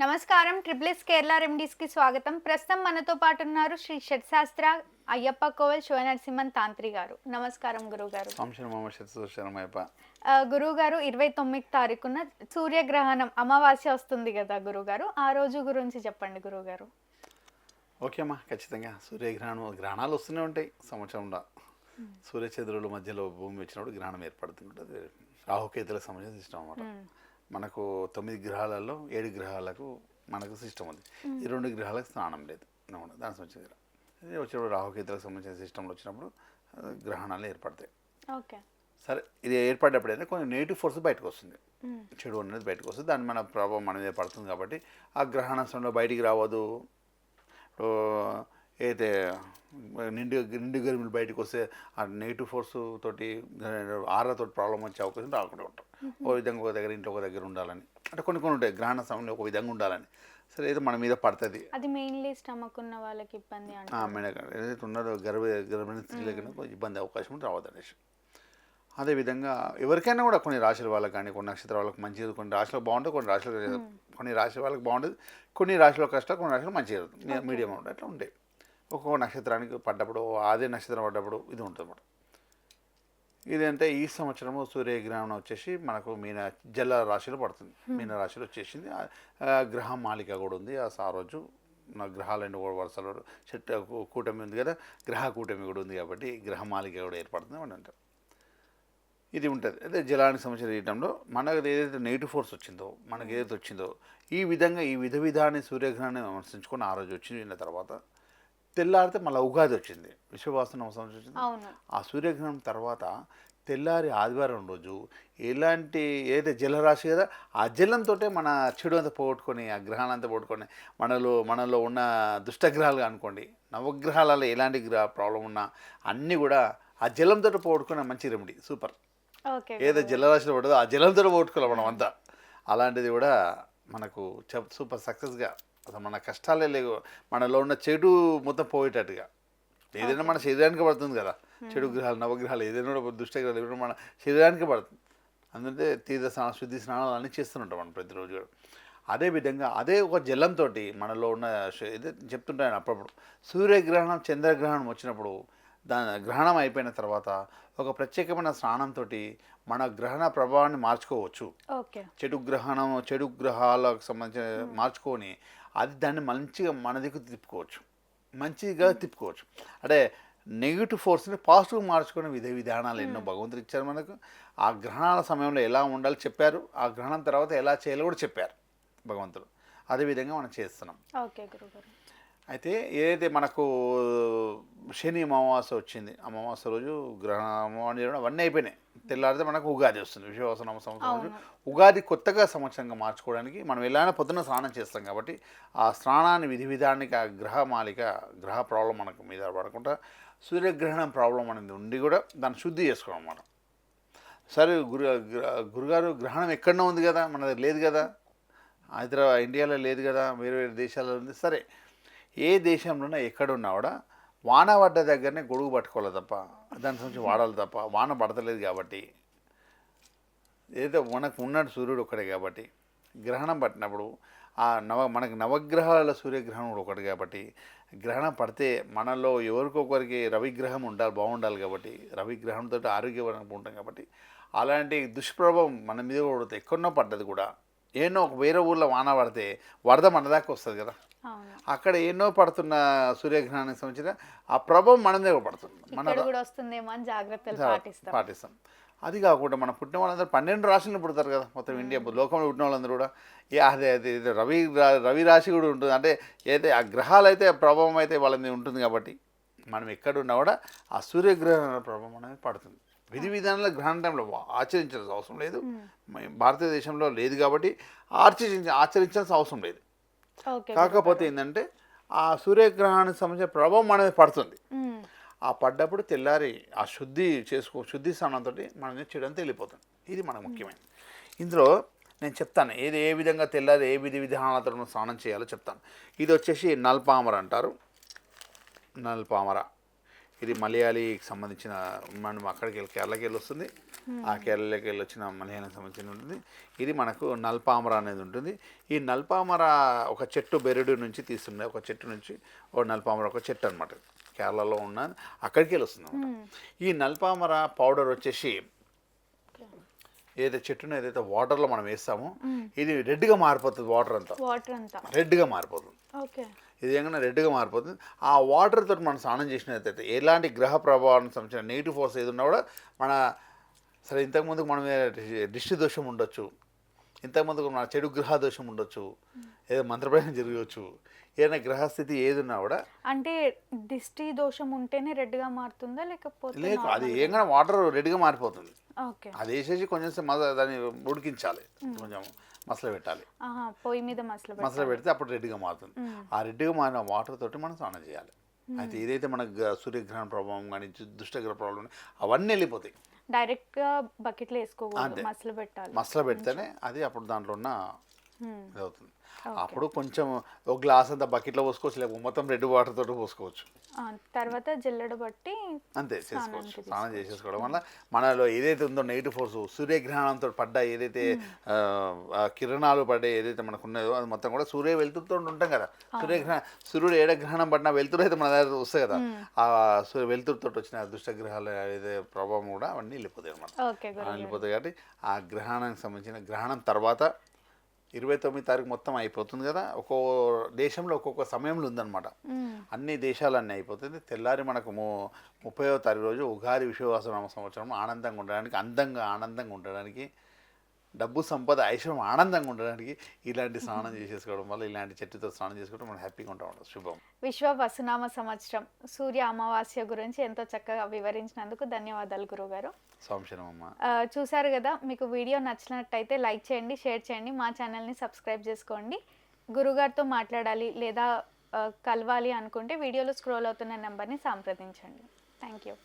నమస్కారం. ట్రిపుల్స్ కేరళ రెమెడీస్కి స్వాగతం. ప్రస్తుతం మనతో పాటు ఉన్నారు శ్రీ షట్శాస్త్ర అయ్యప్ప కోవెల్ శివనరసింహన్ తాంత్రి గారు. నమస్కారం గురువు గారు సంశయమ శతశరమయ్యప్ప గురువు గారు ఇరవై తొమ్మిది తారీఖున సూర్యగ్రహణం అమావాస్య వస్తుంది కదా గురువు గారు ఆ రోజు గురించి చెప్పండి గురువు గారు ఓకే అమ్మా ఖచ్చితంగా. సూర్యగ్రహణం గ్రహణాలు వస్తూనే ఉంటాయి సంవత్సరంలో. సూర్యచంద్రుల మధ్యలో భూమి వచ్చినప్పుడు గ్రహణం ఏర్పడుతుంటుంది. రాహుకేతులకు సంబంధించిన అన్నమాట. మనకు తొమ్మిది గ్రహాలలో ఏడు గ్రహాలకు మనకు సిస్టమ్ ఉంది. ఈ రెండు గ్రహాలకు స్నానం లేదు. దానికి సంబంధించిన ఇది వచ్చినప్పుడు రాహుకేతులకు సంబంధించిన సిస్టంలో వచ్చినప్పుడు గ్రహణాలు ఏర్పడతాయి. ఓకే. సరే ఇది ఏర్పడేటప్పుడైనా కొంచెం నెగిటివ్ ఫోర్స్ బయటకు వస్తుంది. చెడు అనేది బయటకు వస్తుంది. దాని మన ప్రభావం మన మీద పడుతుంది కాబట్టి ఆ గ్రహణ సమయంలో బయటికి రావద్దు. ఏదైతే నిండు నిండు గరిమిలు బయటకు వస్తే ఆ నెగిటివ్ ఫోర్స్ తోటి ఆరాతో ప్రాబ్లం వచ్చే అవకాశం రాకుండా ఉంటాం. ఓ విధంగా ఒక దగ్గర ఇంట్లో ఒక దగ్గర ఉండాలని. అంటే కొన్ని కొన్ని ఉంటాయి గ్రహణ సమయంలో ఒక విధంగా ఉండాలని. సరే ఏదో మన మీద పడుతుంది. అది మెయిన్లీ స్టమక్ ఉన్న వాళ్ళకి ఇబ్బంది ఏదైతే ఉన్నారో గర్భ గర్భిణీ స్త్రీలకి ఇబ్బంది అవకాశం రావద్దు అనేసి. అదేవిధంగా ఎవరికైనా కూడా కొన్ని రాశుల వాళ్ళకి కానీ కొన్ని నక్షత్రాల వాళ్ళకి మంచిది కొన్ని రాశులకు బాగుంటుంది కొన్ని రాశులకు కొన్ని రాశుల వాళ్ళకి బాగుంటుంది కొన్ని రాశుల కష్టాలు కొన్ని రాశులు మంచిగా జరుగుతుంది మీ- మీడియం ఉంటుంది అట్లా ఉంటాయి ఒక్కొక్క నక్షత్రానికి పడ్డప్పుడు అదే నక్షత్రం పడ్డప్పుడు ఇది ఉంటుంది అన్నమాట ఇదంటే ఈ సంవత్సరము సూర్యగ్రహణం వచ్చేసి మనకు మీన జల రాశిలో పడుతుంది. మీన రాశిలో వచ్చేసింది. గ్రహ మాలిక కూడా ఉంది. ఆ రోజు నా గ్రహాలన్నీ కూడా వరుసలో చెట్టు కూటమి ఉంది కదా గ్రహ కూటమి కూడా ఉంది కాబట్టి గ్రహ మాలిక కూడా ఏర్పడుతుంది అని అంటారు. ఇది ఉంటుంది. అదే జలానికి సంబంధించిన తీయటంలో మనకు ఏదైతే నెగిటివ్ ఫోర్స్ వచ్చిందో మనకి ఏదైతే వచ్చిందో ఈ విధంగా ఈ విధ విధాన్ని సూర్యగ్రహణాన్ని విమర్శించుకొని ఆ రోజు వచ్చింది విన్న తర్వాత తెల్లారితే మళ్ళీ ఉగాది వచ్చింది విశ్వవాసన సంవత్సరం వచ్చింది. ఆ సూర్యగ్రహణం తర్వాత తెల్లారి ఆదివారం రోజు ఎలాంటి ఏదైతే జలరాశి కదా ఆ జలంతో మన చెడు అంతా పోగొట్టుకొని ఆ గ్రహాలు అంతా పోగొట్టుకొని మనలో మనలో ఉన్న దుష్టగ్రహాలు అనుకోండి నవగ్రహాలలో ఎలాంటి గ్రహ ప్రాబ్లం ఉన్నా అన్నీ కూడా ఆ జలంతో పోగొట్టుకునే మంచి రెమెడీ సూపర్ ఏదో జలరాశిలో పడదో ఆ జలంతో పోగొట్టుకోవాలి మనం అంతా అలాంటిది కూడా మనకు చెప్ సూపర్ సక్సెస్గా అసలు మన కష్టాలే లేవు. మనలో ఉన్న చెడు మొత్తం పోయేటట్టుగా. ఏదైనా మన శరీరానికి పడుతుంది కదా. చెడు గ్రహాలు నవగ్రహాలు ఏదైనా దుష్టగ్రహాలు ఏదైనా మన శరీరానికి పడుతుంది. అందుకే తీర్థ స్నానం శుద్ధి స్నానాలు అన్నీ చేస్తుంటాం మనం ప్రతిరోజు కూడా. అదేవిధంగా అదే ఒక జలంతో మనలో ఉన్న ఇదే చెప్తుంటాను అప్పుడప్పుడు. సూర్యగ్రహణం చంద్రగ్రహణం వచ్చినప్పుడు దాని గ్రహణం అయిపోయిన తర్వాత ఒక ప్రత్యేకమైన స్నానంతో మన గ్రహణ ప్రభావాన్ని మార్చుకోవచ్చు. చెడు గ్రహణం చెడు గ్రహాలకు సంబంధించిన మార్చుకొని అది దాన్ని మంచిగా మన దిక్కు తిప్పుకోవచ్చు. మంచిగా తిప్పుకోవచ్చు. అంటే నెగిటివ్ ఫోర్స్ని పాజిటివ్ మార్చుకునే విధ విధానాలు ఎన్నో భగవంతుడు ఇచ్చారు మనకు. ఆ గ్రహణాల సమయంలో ఎలా ఉండాలి చెప్పారు. ఆ గ్రహణం తర్వాత ఎలా చేయాలో కూడా చెప్పారు భగవంతుడు. అదేవిధంగా మనం చేస్తున్నాం. ఓకే గురువు గారు అయితే ఏదైతే మనకు శని అమావాస్య వచ్చింది అమావాస్య రోజు గ్రహణం చెప్పడం అవన్నీ అయిపోయినాయి. తెల్లారితే మనకు ఉగాది వస్తుంది విశ్వవాసనామ సంవత్సరం రోజు. ఉగాది కొత్తగా సంవత్సరంగా మార్చుకోవడానికి మనం ఎలాగైనా పొద్దున్న స్నానం చేస్తాం కాబట్టి ఆ స్నానాన్ని విధి విధానికి ఆ గ్రహ మాలిక గ్రహ ప్రాబ్లం మనకు మీద పడకుండా సూర్యగ్రహణం ప్రాబ్లం అనేది ఉండి కూడా దాన్ని శుద్ధి చేసుకోవడం మనం. సరే గురు గ్ర- గురుగారు గ్రహణం ఎక్కడనో ఉంది కదా మన దగ్గర లేదు కదా. హైదరాబాద్ ఇండియాలో లేదు కదా వేరే వేరే దేశాల్లో ఉంది. సరే ఏ దేశంలోనే ఎక్కడున్నా కూడా వాన పడ్డ దగ్గరనే గొడుగు పట్టుకోవాలి తప్ప దాని సంబంధించి వాడాలి తప్ప వాన పడతలేదు కాబట్టి. ఏదో మనకు ఉన్నాడు సూర్యుడు ఒక్కడే కాబట్టి గ్రహణం పట్టినప్పుడు ఆ నవ మనకి నవగ్రహాల సూర్యగ్రహణం కూడా ఒకటి కాబట్టి గ్రహణం పడితే మనలో ఎవరికొకరికి రవిగ్రహం ఉండాలి బాగుండాలి కాబట్టి రవిగ్రహంతో ఆరోగ్యపరంగా ఉంటాం కాబట్టి అలాంటి దుష్ప్రభావం మన మీద కూడా పడుతుంది. పడ్డది కూడా. ఏనో ఒక వేరే ఊళ్ళో వాన పడితే వరద మన దాకా వస్తుంది కదా. అక్కడ ఎన్నో పడుతున్న సూర్యగ్రహణానికి సంబంధించిన ఆ ప్రభావం మన మీద కూడా పడుతుంది మన ఇక్కడ కూడా వస్తుందేమో అని జాగ్రత్తలు పాటిస్తాం. పాటిస్తాం. అది కాకుండా మన పుట్టిన వాళ్ళందరూ పన్నెండు రాశులను పుడతారు కదా మొత్తం ఇండియా లోకంలో పుట్టిన వాళ్ళందరూ కూడా. ఏ అదే అదే రవి రవి రాశి కూడా ఉంటుంది. అంటే ఏదైతే ఆ గ్రహాలు అయితే ప్రభావం అయితే వాళ్ళ మీద ఉంటుంది కాబట్టి మనం ఎక్కడున్నా కూడా ఆ సూర్యగ్రహణ ప్రభావం అనేది పడుతుంది. విధి విధానాల గ్రహణ టైంలో ఆచరించాల్సిన అవసరం లేదు. భారతదేశంలో లేదు కాబట్టి ఆచరించ ఆచరించాల్సిన అవసరం లేదు. కాకపోతే ఏంటంటే ఆ సూర్యగ్రహానికి సంబంధించిన ప్రభావం మన మీద పడుతుంది. ఆ పడ్డప్పుడు తెల్లారి ఆ శుద్ధి చేసుకో శుద్ధి స్థానంతో మనం చెడంతా వెళ్ళిపోతుంది. ఇది మనకు ముఖ్యమైనది. ఇందులో నేను చెప్తాను ఏది ఏ విధంగా తెల్లారి ఏ విధి విధానాలతో స్నానం చేయాలో చెప్తాను. ఇది వచ్చేసి నల్పామర అంటారు. నల్పామర. ఇది మలయాళీకి సంబంధించిన మనం అక్కడికి వెళ్ళి కేరళకి వెళ్ళి వస్తుంది. ఆ కేరళకి వెళ్ళి వచ్చిన మలయాళీకి సంబంధించిన ఉంటుంది. ఇది మనకు నల్పామర అనేది ఉంటుంది. ఈ నల్పామర ఒక చెట్టు బెరడు నుంచి తీస్తుంది. ఒక చెట్టు నుంచి ఒక నల్పామర ఒక చెట్టు అనమాట కేరళలో ఉన్న అక్కడికి వెళ్ళి వస్తుంది అనమాట ఈ నల్పామర పౌడర్ వచ్చేసి ఏదైతే చెట్టును ఏదైతే వాటర్లో మనం వేస్తామో ఇది రెడ్గా మారిపోతుంది వాటర్ అంతా. వాటర్ అంతా. రెడ్గా మారిపోతుంది. ఓకే ఇది ఏమైనా రెడ్గా మారిపోతుంది. ఆ వాటర్ తోటి మనం స్నానం చేసినట్లయితే ఎలాంటి గ్రహ ప్రభావానికి సంబంధించిన నెగిటివ్ ఫోర్స్ ఏది ఉన్నా కూడా మన సరే ఇంతకుముందు మనం దిష్టి దోషం ఉండొచ్చు. ఇంతకుముందు మన చెడు గ్రహ దోషం ఉండొచ్చు. ఏదో మంత్రప్రయోగం జరగవచ్చు. ఏదైనా గ్రహస్థితి ఏది ఉన్నా కూడా అంటే దిష్టి దోషం ఉంటేనే రెడ్గా మారుతుందా? లేకపోతే లేక అది ఏంగా వాటర్ రెడ్గా మారిపోతుంది. అది వేసేసి కొంచెం దాన్ని ఉడికించాలి. కొంచెం మసలు పెట్టాలి. పొయ్యి మీద మసలు. మసాలా పెడితే అప్పుడు రెడ్గా మారుతుంది. ఆ రెడ్గా మారిన వాటర్ తోటి మనం స్నానం చేయాలి. అయితే ఏదైతే మనకు సూర్యగ్రహణ ప్రభావం కానీ దుష్టగ్రహ ప్రభావం అవన్నీ వెళ్ళిపోతాయి. డైరెక్ట్గా బకెట్లో అంతే. మసలు పెట్టాలి. మసాలా పెడితేనే అది అప్పుడు దాంట్లో ఉన్న. ఇది అవుతుంది అప్పుడు కొంచెం ఒక గ్లాస్ అంతా బకెట్లో పోసుకోవచ్చు లేకపోతే మొత్తం రెడ్ వాటర్ తోటి పోసుకోవచ్చు. తర్వాత జల్లెడ బట్టి అంతే చేసుకోవచ్చు. స్నానం చేసేసుకోవడం వల్ల మనలో ఏదైతే ఉందో నెగిటివ్ ఫోర్స్ సూర్యగ్రహణంతో పడ్డ ఏదైతే ఆ కిరణాలు పడ్డాయి ఏదైతే మనకు ఉన్నదో అది మొత్తం కూడా సూర్య వెలుతురుతో ఉంటాం కదా. సూర్యగ్రహణం సూర్యుడు ఏడ గ్రహణం పడినా వెలుతురు అయితే మన దగ్గర వస్తాయి కదా. ఆ సూర్య వెలుతురుతో వచ్చిన దుష్టగ్రహాలు ఏదైతే ప్రభావం కూడా అవన్నీ వెళ్ళిపోతాయి గురు. వెళ్ళిపోతాయి కాబట్టి ఆ గ్రహణానికి సంబంధించిన గ్రహణం తర్వాత ఇరవై తొమ్మిది తారీఖు మొత్తం అయిపోతుంది కదా. ఒక్కో దేశంలో ఒక్కొక్క సమయంలో ఉందన్నమాట. అన్ని దేశాలన్నీ అయిపోతుంది. తెల్లారి మనకు ము ముప్పైవ తారీఖు రోజు ఉగాది విశ్వవాసనామ సంవత్సరం ఆనందంగా ఉండడానికి అందంగా ఆనందంగా ఉండడానికి డబ్బు సంపద ఐశ్వర్యం ఆనందంగా ఉండడానికి ఇలాంటి స్నానం చేసేసుకోవడం వల్ల ఇలాంటి చెట్టుతో స్నానం చేసుకోవడం మనం హ్యాపీగా ఉంటాం. శుభం. విశ్వ వసునామ సంవత్సరం. సూర్య అమావాస్య గురించి ఎంతో చక్కగా వివరించినందుకు ధన్యవాదాలు గురుగారు చూసారు చూశారు కదా మీకు వీడియో నచ్చినట్టయితే లైక్ చేయండి షేర్ చేయండి మా ఛానల్ని సబ్స్క్రైబ్ చేసుకోండి. గురుగారితో మాట్లాడాలి లేదా కలవాలి అనుకుంటే వీడియోలో స్క్రోల్ అవుతున్న నెంబర్ని సంప్రదించండి. Thank you.